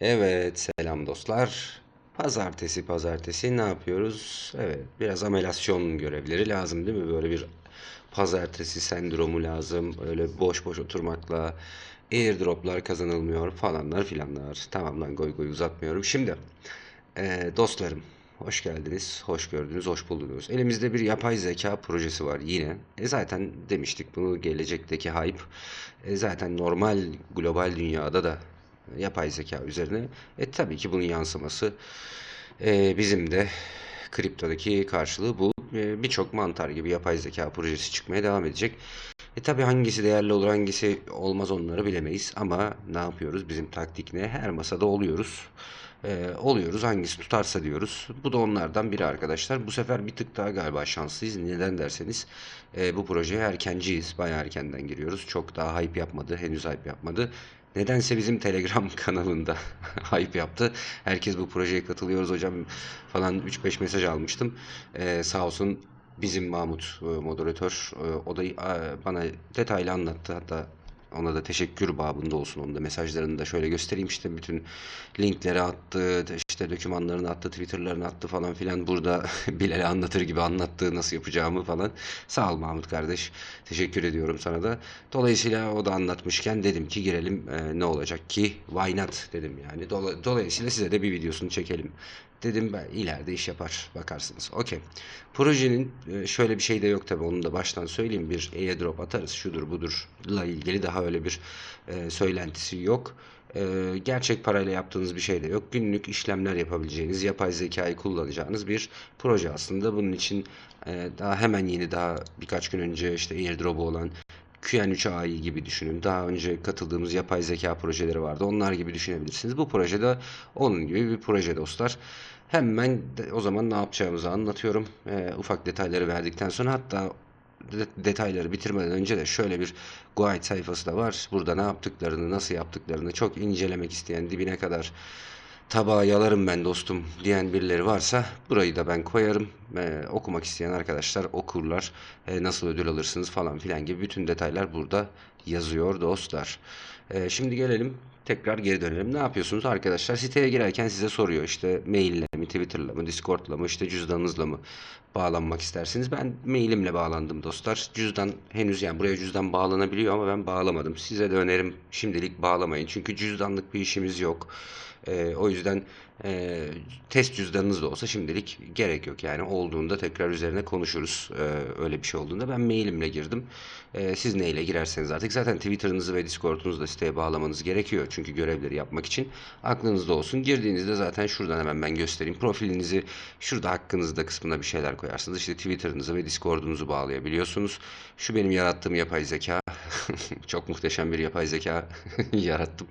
Evet, selam dostlar. Pazartesi pazartesi ne yapıyoruz? Evet, biraz amelasyon görevleri lazım değil mi? Böyle bir pazartesi sendromu lazım. Öyle boş boş oturmakla airdroplar kazanılmıyor falanlar filanlar. Tamam lan goy goy uzatmıyorum. Şimdi e, dostlarım hoş geldiniz, hoş gördünüz, hoş buldunuz. Elimizde bir yapay zeka projesi var yine. E zaten demiştik bunu gelecekteki hype. E zaten normal global dünyada da yapay zeka üzerine. E tabii ki bunun yansıması e, bizim de kriptodaki karşılığı bu. E, Birçok mantar gibi yapay zeka projesi çıkmaya devam edecek. E tabii hangisi değerli olur hangisi olmaz onları bilemeyiz ama ne yapıyoruz bizim taktik ne? Her masada oluyoruz. E, oluyoruz hangisi tutarsa diyoruz. Bu da onlardan biri arkadaşlar. Bu sefer bir tık daha galiba şanslıyız. Neden derseniz e, bu projeye erkenciyiz. Bayağı erkenden giriyoruz. Çok daha hype yapmadı. Henüz hype yapmadı. Nedense bizim Telegram kanalında hype yaptı. Herkes bu projeye katılıyoruz hocam falan 3-5 mesaj almıştım. Ee, sağ olsun bizim Mahmut e, moderatör e, o da e, bana detaylı anlattı. Hatta ona da teşekkür babında olsun. Onun da mesajlarını da şöyle göstereyim işte bütün linkleri attı, işte dokümanlarını attı, Twitter'larını attı falan filan. Burada Bilal'e anlatır gibi anlattı nasıl yapacağımı falan. Sağ ol Mahmut kardeş. Teşekkür ediyorum sana da. Dolayısıyla o da anlatmışken dedim ki girelim e, ne olacak ki? Why not dedim yani. Dola- dolayısıyla size de bir videosunu çekelim. Dedim ben ileride iş yapar bakarsınız. Okey. Projenin e, şöyle bir şey de yok tabii onu da baştan söyleyeyim. Bir airdrop atarız şudur budurla ilgili daha öyle bir e, söylentisi yok. E, gerçek parayla yaptığınız bir şey de yok. Günlük işlemler yapabileceğiniz, yapay zekayı kullanacağınız bir proje aslında. Bunun için e, daha hemen yeni daha birkaç gün önce işte airdrop'u olan QN3 AI gibi düşünün. Daha önce katıldığımız yapay zeka projeleri vardı. Onlar gibi düşünebilirsiniz. Bu projede onun gibi bir proje dostlar. Hemen de- o zaman ne yapacağımızı anlatıyorum. Ee, ufak detayları verdikten sonra hatta de- detayları bitirmeden önce de şöyle bir guide sayfası da var. Burada ne yaptıklarını, nasıl yaptıklarını çok incelemek isteyen dibine kadar tabağa yalarım ben dostum diyen birileri varsa burayı da ben koyarım. Ee, okumak isteyen arkadaşlar okurlar. Ee, nasıl ödül alırsınız falan filan gibi bütün detaylar burada yazıyor dostlar. Ee, şimdi gelelim tekrar geri dönelim. Ne yapıyorsunuz arkadaşlar? Siteye girerken size soruyor işte maille mi, Twitter'la mı, Discord'la mı, işte cüzdanınızla mı bağlanmak istersiniz? Ben mailimle bağlandım dostlar. Cüzdan henüz yani buraya cüzdan bağlanabiliyor ama ben bağlamadım. Size de önerim şimdilik bağlamayın. Çünkü cüzdanlık bir işimiz yok. Ee, o yüzden e, test cüzdanınız da olsa şimdilik gerek yok. Yani olduğunda tekrar üzerine konuşuruz. Ee, öyle bir şey olduğunda. Ben mailimle girdim. Ee, siz neyle girerseniz artık. Zaten Twitter'ınızı ve Discord'unuzu da siteye bağlamanız gerekiyor. Çünkü görevleri yapmak için aklınızda olsun. Girdiğinizde zaten şuradan hemen ben göstereyim. Profilinizi şurada hakkınızda kısmına bir şeyler koyarsınız. İşte Twitter'ınızı ve Discord'unuzu bağlayabiliyorsunuz. Şu benim yarattığım yapay zeka. Çok muhteşem bir yapay zeka yarattım.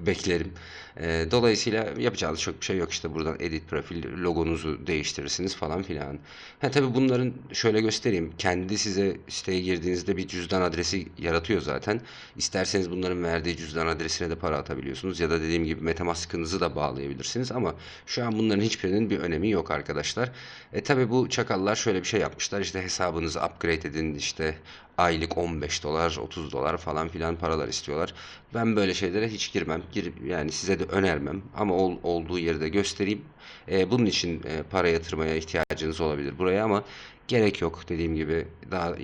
Beklerim. Ee, dolayısıyla yapacağınız çok şey yok. İşte buradan edit profil logonuzu değiştirirsiniz falan filan. Ha tabii bunların şöyle göstereyim. Kendi size siteye girdiğinizde bir cüzdan adresi yaratıyor zaten. İsterseniz bunların verdiği cüzdan adresine de para atabiliyorsunuz. Ya da dediğim gibi MetaMask'ınızı da bağlayabilirsiniz. Ama şu an bunların hiçbirinin bir önemi yok arkadaşlar. E tabii bu çakallar şöyle bir şey yapmışlar. İşte hesabınızı upgrade edin. işte aylık 15 dolar, 30 dolar falan filan paralar istiyorlar. Ben böyle şeylere hiç girmem. Gir, yani size de önermem. Ama ol- olduğu yeri de göstereyim. E, bunun için e, para yatırmaya ihtiyacınız olabilir buraya ama gerek yok. Dediğim gibi daha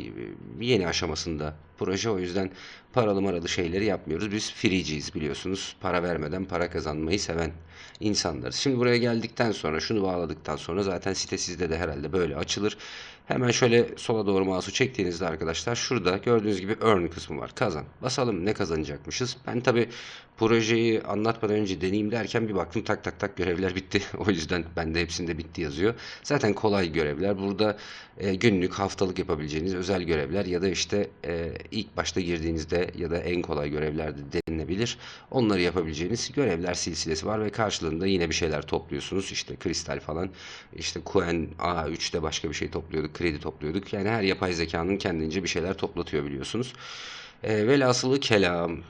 yeni aşamasında proje. O yüzden paralı maralı şeyleri yapmıyoruz. Biz freeciyiz biliyorsunuz. Para vermeden para kazanmayı seven insanlarız. Şimdi buraya geldikten sonra şunu bağladıktan sonra zaten site sizde de herhalde böyle açılır. Hemen şöyle sola doğru mouse'u çektiğinizde arkadaşlar şurada gördüğünüz gibi earn kısmı var. Kazan. Basalım ne kazanacakmışız. Ben tabi projeyi anlatmadan önce deneyeyim derken bir baktım tak tak tak görevler bitti. O yüzden bende hepsinde bitti yazıyor. Zaten kolay görevler. Burada e, günlük, haftalık yapabileceğiniz özel görevler ya da işte e, ilk başta girdiğinizde ya da en kolay görevlerde denilebilir. Onları yapabileceğiniz görevler silsilesi var ve karşılığında yine bir şeyler topluyorsunuz. İşte kristal falan. İşte Quen A3'te başka bir şey topluyorduk. Kredi topluyorduk. Yani her yapay zekanın kendince bir şeyler toplatıyor biliyorsunuz. E, velhasılı kelam.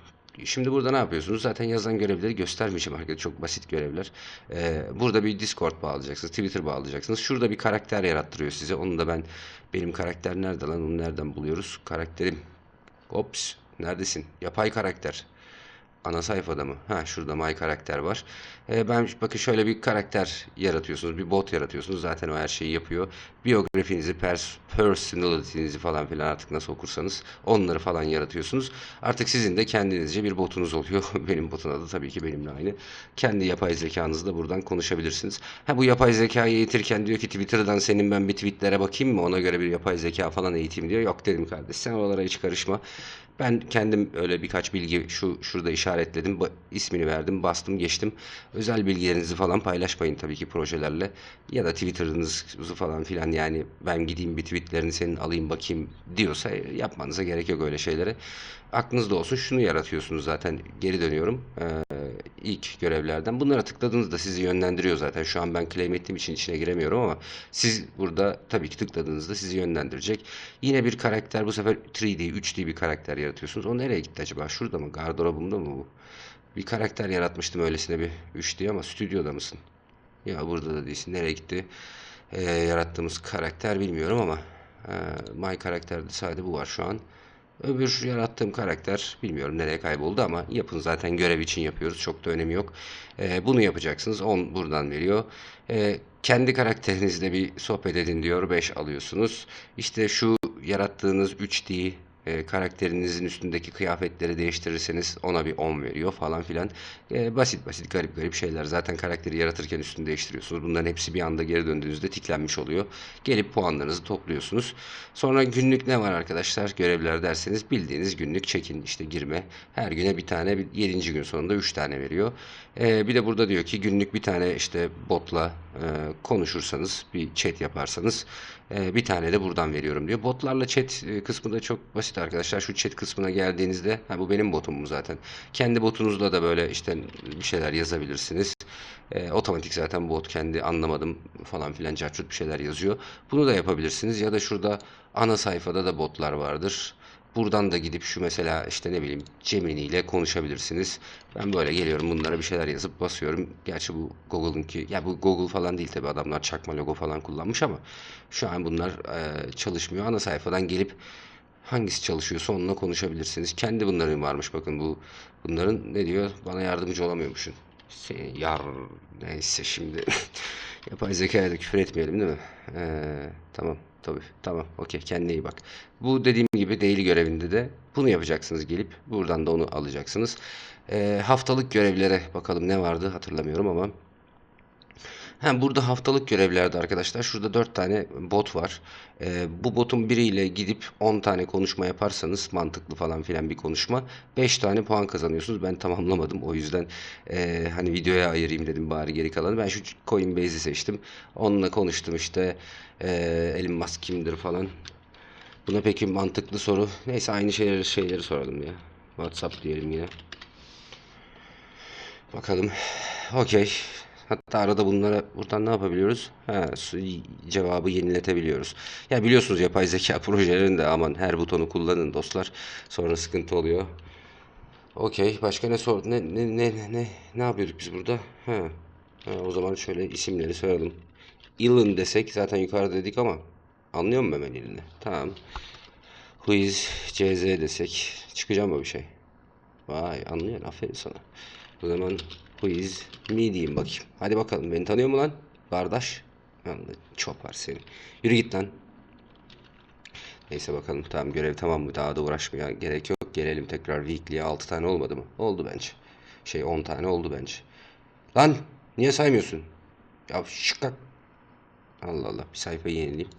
Şimdi burada ne yapıyorsunuz? Zaten yazan görevleri göstermeyeceğim arkadaşlar. Çok basit görevler. Ee, burada bir Discord bağlayacaksınız. Twitter bağlayacaksınız. Şurada bir karakter yarattırıyor size. Onu da ben benim karakter nerede lan? Onu nereden buluyoruz? Karakterim. Ops. Neredesin? Yapay karakter. Ana sayfada mı? Ha şurada my karakter var. Ee, ben bakın şöyle bir karakter yaratıyorsunuz. Bir bot yaratıyorsunuz. Zaten o her şeyi yapıyor. Biyografinizi, pers personality'nizi falan filan artık nasıl okursanız onları falan yaratıyorsunuz. Artık sizin de kendinizce bir botunuz oluyor. benim botun adı tabii ki benimle aynı. Kendi yapay zekanızla buradan konuşabilirsiniz. Ha bu yapay zekayı eğitirken diyor ki Twitter'dan senin ben bir tweetlere bakayım mı? Ona göre bir yapay zeka falan eğiteyim diyor. Yok dedim kardeş sen oralara hiç karışma. Ben kendim öyle birkaç bilgi şu şurada işaretledim. İsmini verdim, bastım, geçtim. Özel bilgilerinizi falan paylaşmayın tabii ki projelerle. Ya da Twitter'ınızı falan filan yani ben gideyim bir tweetlerini senin alayım bakayım diyorsa yapmanıza gerek yok öyle şeylere. Aklınızda olsun şunu yaratıyorsunuz zaten. Geri dönüyorum. Ee, ilk görevlerden. Bunlara tıkladığınızda sizi yönlendiriyor zaten. Şu an ben claim ettiğim için içine giremiyorum ama siz burada tabii ki tıkladığınızda sizi yönlendirecek. Yine bir karakter bu sefer 3D, 3D bir karakter yaratıyorsunuz. O nereye gitti acaba? Şurada mı? Gardırobumda mı bu? Bir karakter yaratmıştım öylesine bir 3D ama stüdyoda mısın? Ya burada da değilsin. Nereye gitti? Ee, yarattığımız karakter bilmiyorum ama e, My karakterde sadece bu var şu an. Öbür yarattığım karakter bilmiyorum nereye kayboldu ama yapın zaten görev için yapıyoruz. Çok da önemi yok. Ee, bunu yapacaksınız. 10 buradan veriyor. Ee, kendi karakterinizle bir sohbet edin diyor. 5 alıyorsunuz. İşte şu yarattığınız 3D e, karakterinizin üstündeki kıyafetleri değiştirirseniz ona bir 10 veriyor falan filan. E, basit basit garip garip şeyler. Zaten karakteri yaratırken üstünü değiştiriyorsunuz. Bunların hepsi bir anda geri döndüğünüzde tiklenmiş oluyor. Gelip puanlarınızı topluyorsunuz. Sonra günlük ne var arkadaşlar? Görevler derseniz bildiğiniz günlük çekin işte girme. Her güne bir tane 7. gün sonunda 3 tane veriyor. E, bir de burada diyor ki günlük bir tane işte botla konuşursanız bir chat yaparsanız e, bir tane de buradan veriyorum diyor. Botlarla chat e, kısmı da çok basit arkadaşlar. Şu chat kısmına geldiğinizde ha bu benim botum mu zaten. Kendi botunuzla da böyle işte bir şeyler yazabilirsiniz. E, otomatik zaten bot kendi anlamadım falan filan carçurt bir şeyler yazıyor. Bunu da yapabilirsiniz ya da şurada ana sayfada da botlar vardır. Buradan da gidip şu mesela işte ne bileyim Gemini ile konuşabilirsiniz. Ben böyle geliyorum bunlara bir şeyler yazıp basıyorum. Gerçi bu Google'ınki ya bu Google falan değil tabi adamlar çakma logo falan kullanmış ama şu an bunlar e, çalışmıyor. Ana sayfadan gelip hangisi çalışıyorsa onunla konuşabilirsiniz. Kendi bunların varmış bakın bu bunların ne diyor bana yardımcı olamıyormuşsun. Seni yar neyse şimdi yapay zekaya da küfür etmeyelim değil mi? Ee, tamam tabii tamam okey kendine iyi bak. Bu dediğim gibi daily görevinde de bunu yapacaksınız gelip buradan da onu alacaksınız. Ee, haftalık görevlere bakalım ne vardı hatırlamıyorum ama Hem burada haftalık görevlerde arkadaşlar şurada 4 tane bot var. Ee, bu botun biriyle gidip 10 tane konuşma yaparsanız mantıklı falan filan bir konuşma 5 tane puan kazanıyorsunuz. Ben tamamlamadım o yüzden e, hani videoya ayırayım dedim bari geri kalanı. Ben şu Coinbase'i seçtim. Onunla konuştum işte e, Elon Musk kimdir falan. Buna peki mantıklı soru. Neyse aynı şeyleri şeyleri soralım ya. WhatsApp diyelim yine. Bakalım. Okey. Hatta arada bunlara buradan ne yapabiliyoruz? Ha, cevabı yeniletebiliyoruz. Ya biliyorsunuz yapay zeka projelerinde aman her butonu kullanın dostlar. Sonra sıkıntı oluyor. Okey. Başka ne sor ne ne ne ne ne yapıyorduk biz burada? Ha. Ha, o zaman şöyle isimleri soralım. Elon desek zaten yukarıda dedik ama anlıyor musun hemen Elon'u? Tamam. Quiz CZ desek çıkacak mı bir şey? Vay anlıyorsun aferin sana. O zaman quiz me diyeyim bakayım. Hadi bakalım beni tanıyor mu lan? Kardeş. Anladım. Çopar seni. Yürü git lan. Neyse bakalım tamam görev tamam mı? Daha da uğraşmaya gerek yok. Gelelim tekrar weekly'ye 6 tane olmadı mı? Oldu bence. Şey 10 tane oldu bence. Lan niye saymıyorsun? Ya şıkkak. Allah Allah bir sayfayı yenileyim.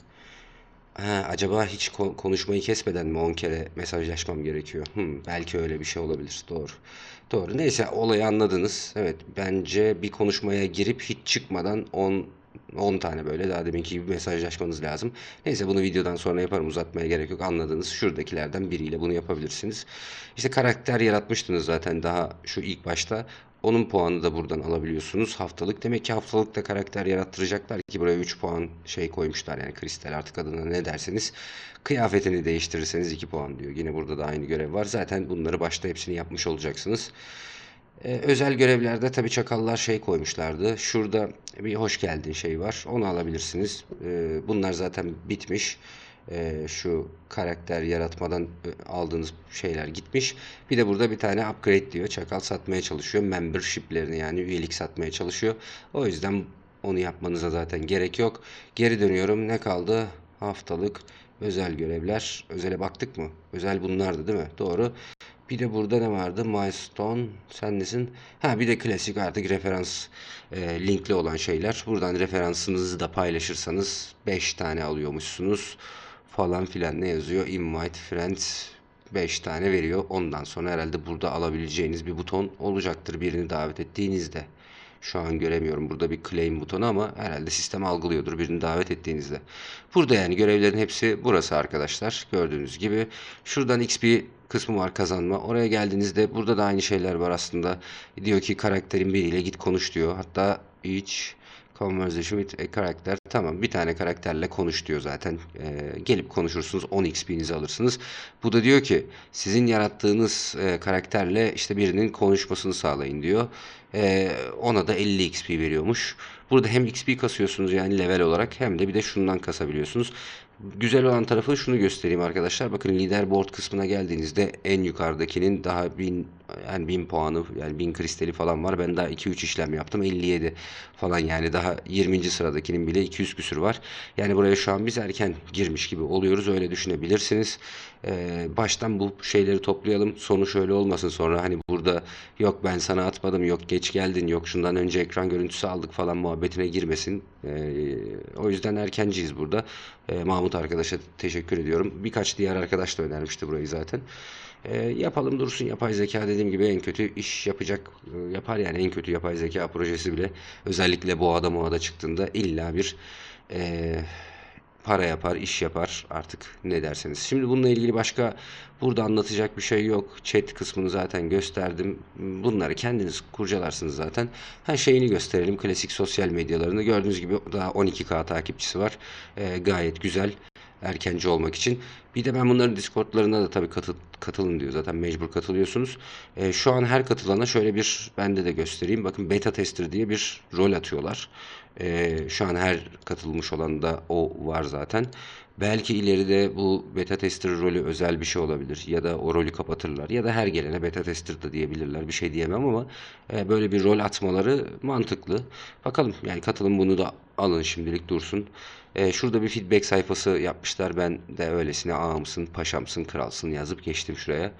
Ha, acaba hiç ko- konuşmayı kesmeden mi 10 kere mesajlaşmam gerekiyor? Hmm, belki öyle bir şey olabilir. Doğru. Doğru. Neyse olayı anladınız. Evet bence bir konuşmaya girip hiç çıkmadan 10 10 tane böyle daha deminki gibi mesajlaşmanız lazım. Neyse bunu videodan sonra yaparım uzatmaya gerek yok. Anladınız. Şuradakilerden biriyle bunu yapabilirsiniz. İşte karakter yaratmıştınız zaten daha şu ilk başta. Onun puanı da buradan alabiliyorsunuz haftalık. Demek ki haftalıkta karakter yarattıracaklar ki buraya 3 puan şey koymuşlar yani kristal artık adına ne derseniz. Kıyafetini değiştirirseniz 2 puan diyor. Yine burada da aynı görev var. Zaten bunları başta hepsini yapmış olacaksınız. Ee, özel görevlerde tabii çakallar şey koymuşlardı. Şurada bir hoş geldin şey var. Onu alabilirsiniz. Ee, bunlar zaten bitmiş. E, şu karakter yaratmadan e, aldığınız şeyler gitmiş. Bir de burada bir tane upgrade diyor. Çakal satmaya çalışıyor. Membership'lerini yani üyelik satmaya çalışıyor. O yüzden onu yapmanıza zaten gerek yok. Geri dönüyorum. Ne kaldı? Haftalık özel görevler. Özele baktık mı? Özel bunlardı değil mi? Doğru. Bir de burada ne vardı? Milestone. Sen nesin? Ha bir de klasik artık referans e, linkli olan şeyler. Buradan referansınızı da paylaşırsanız 5 tane alıyormuşsunuz. Falan filan ne yazıyor? Invite friends 5 tane veriyor. Ondan sonra herhalde burada alabileceğiniz bir buton olacaktır birini davet ettiğinizde. Şu an göremiyorum burada bir claim butonu ama herhalde sistem algılıyordur birini davet ettiğinizde. Burada yani görevlerin hepsi burası arkadaşlar. Gördüğünüz gibi. Şuradan XP kısmı var kazanma. Oraya geldiğinizde burada da aynı şeyler var aslında. Diyor ki karakterin biriyle git konuş diyor. Hatta each Conversation with a karakter. Tamam bir tane karakterle konuş diyor zaten. Ee, gelip konuşursunuz 10 XP'nizi alırsınız. Bu da diyor ki sizin yarattığınız e, karakterle işte birinin konuşmasını sağlayın diyor. Ee, ona da 50 XP veriyormuş. Burada hem XP kasıyorsunuz yani level olarak hem de bir de şundan kasabiliyorsunuz. Güzel olan tarafı şunu göstereyim arkadaşlar. Bakın leaderboard kısmına geldiğinizde en yukarıdakinin daha 1000 yani 1000 puanı yani 1000 kristali falan var. Ben daha 2-3 işlem yaptım. 57 falan yani daha 20. sıradakinin bile 200 küsür var. Yani buraya şu an biz erken girmiş gibi oluyoruz. Öyle düşünebilirsiniz. Ee, baştan bu şeyleri toplayalım. Sonu şöyle olmasın sonra hani burada yok ben sana atmadım yok geç geldin yok şundan önce ekran görüntüsü aldık falan muhabbetine girmesin. Ee, o yüzden erkenciyiz burada. Ee, Mahmut arkadaşa teşekkür ediyorum. Birkaç diğer arkadaş da önermişti burayı zaten. Ee, yapalım dursun yapay zeka dediğim gibi en kötü iş yapacak e, yapar yani en kötü yapay zeka projesi bile özellikle bu adam o ada çıktığında illa bir e, para yapar, iş yapar artık ne derseniz. Şimdi bununla ilgili başka burada anlatacak bir şey yok. Chat kısmını zaten gösterdim. Bunları kendiniz kurcalarsınız zaten. Her şeyini gösterelim. Klasik sosyal medyalarını gördüğünüz gibi daha 12K takipçisi var. Ee, gayet güzel erkenci olmak için. Bir de ben bunların Discord'larına da tabii katıl, katılın diyor. Zaten mecbur katılıyorsunuz. Ee, şu an her katılana şöyle bir bende de göstereyim. Bakın beta tester diye bir rol atıyorlar. Ee, şu an her katılmış olan da o var zaten. Belki ileride bu beta tester rolü özel bir şey olabilir. Ya da o rolü kapatırlar. Ya da her gelene beta tester da diyebilirler. Bir şey diyemem ama e, böyle bir rol atmaları mantıklı. Bakalım yani katılın bunu da alın şimdilik dursun. E, şurada bir feedback sayfası yapmışlar. Ben de öylesine ağamsın, paşamsın, kralsın yazıp geçtim şuraya.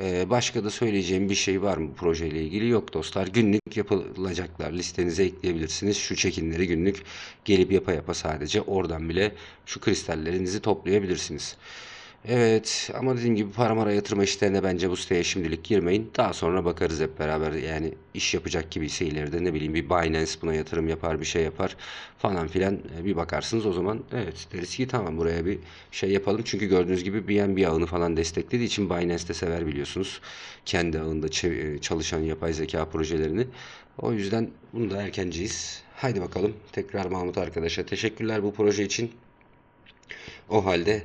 E, başka da söyleyeceğim bir şey var mı bu projeyle ilgili? Yok dostlar. Günlük yapılacaklar. Listenize ekleyebilirsiniz. Şu çekinleri günlük gelip yapa yapa sadece oradan bile şu kristallerinizi toplayabilirsiniz. Evet ama dediğim gibi para mara yatırma işlerine bence bu siteye şimdilik girmeyin. Daha sonra bakarız hep beraber yani iş yapacak gibiyse ileride ne bileyim bir Binance buna yatırım yapar bir şey yapar falan filan e, bir bakarsınız o zaman evet deriz ki tamam buraya bir şey yapalım. Çünkü gördüğünüz gibi BNB ağını falan desteklediği için Binance de sever biliyorsunuz. Kendi ağında e, çalışan yapay zeka projelerini. O yüzden bunu da erkenciyiz. Haydi bakalım tekrar Mahmut arkadaşa teşekkürler bu proje için. O halde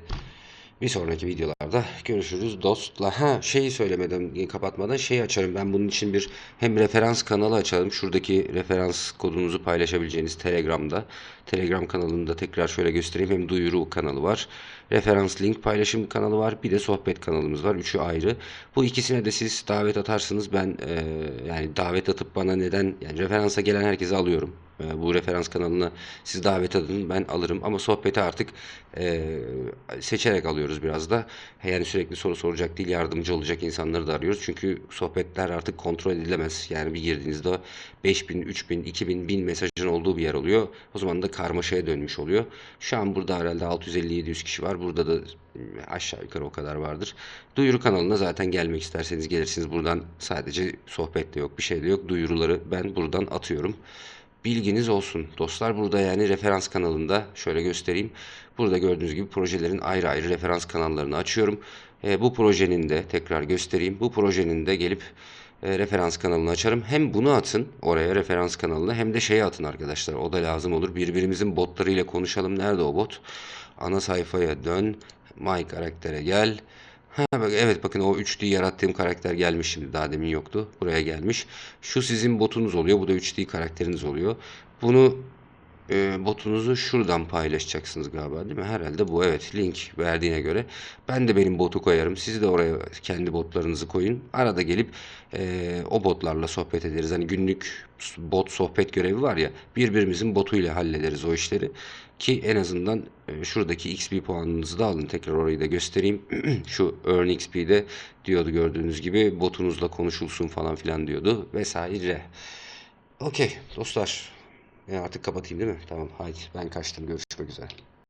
bir sonraki videolarda görüşürüz dostla. Ha şeyi söylemedim kapatmadan şeyi açarım. Ben bunun için bir hem referans kanalı açalım. Şuradaki referans kodunuzu paylaşabileceğiniz Telegram'da. Telegram kanalını da tekrar şöyle göstereyim. Hem duyuru kanalı var. Referans link paylaşım kanalı var. Bir de sohbet kanalımız var. Üçü ayrı. Bu ikisine de siz davet atarsınız. Ben e, yani davet atıp bana neden yani referansa gelen herkese alıyorum. E, bu referans kanalına siz davet edin ben alırım ama sohbeti artık e, seçerek alıyoruz biraz da. Yani sürekli soru soracak değil yardımcı olacak insanları da arıyoruz. Çünkü sohbetler artık kontrol edilemez. Yani bir girdiğinizde 5000, 3000, 2000, 1000 mesajın olduğu bir yer oluyor. O zaman da karmaşaya dönmüş oluyor. Şu an burada herhalde 650-700 kişi var. Burada da aşağı yukarı o kadar vardır. Duyuru kanalına zaten gelmek isterseniz gelirsiniz. Buradan sadece sohbet de yok bir şey de yok. Duyuruları ben buradan atıyorum. Bilginiz olsun dostlar. Burada yani referans kanalında şöyle göstereyim. Burada gördüğünüz gibi projelerin ayrı ayrı referans kanallarını açıyorum. E, bu projenin de tekrar göstereyim. Bu projenin de gelip e, referans kanalını açarım. Hem bunu atın oraya referans kanalına hem de şeyi atın arkadaşlar. O da lazım olur. Birbirimizin botlarıyla konuşalım. Nerede o bot? Ana sayfaya dön. My karaktere gel. Ha, bak, evet bakın o 3D yarattığım karakter gelmiş şimdi daha demin yoktu. Buraya gelmiş. Şu sizin botunuz oluyor. Bu da 3D karakteriniz oluyor. Bunu e, botunuzu şuradan paylaşacaksınız galiba değil mi? Herhalde bu evet link verdiğine göre. Ben de benim botu koyarım. Siz de oraya kendi botlarınızı koyun. Arada gelip e, o botlarla sohbet ederiz. Hani günlük bot sohbet görevi var ya birbirimizin botuyla hallederiz o işleri. Ki en azından e, şuradaki XP puanınızı da alın. Tekrar orayı da göstereyim. Şu Earn XP'de diyordu gördüğünüz gibi botunuzla konuşulsun falan filan diyordu vesaire. Okey dostlar. Ben artık kapatayım değil mi? Tamam haydi ben kaçtım görüşmek üzere.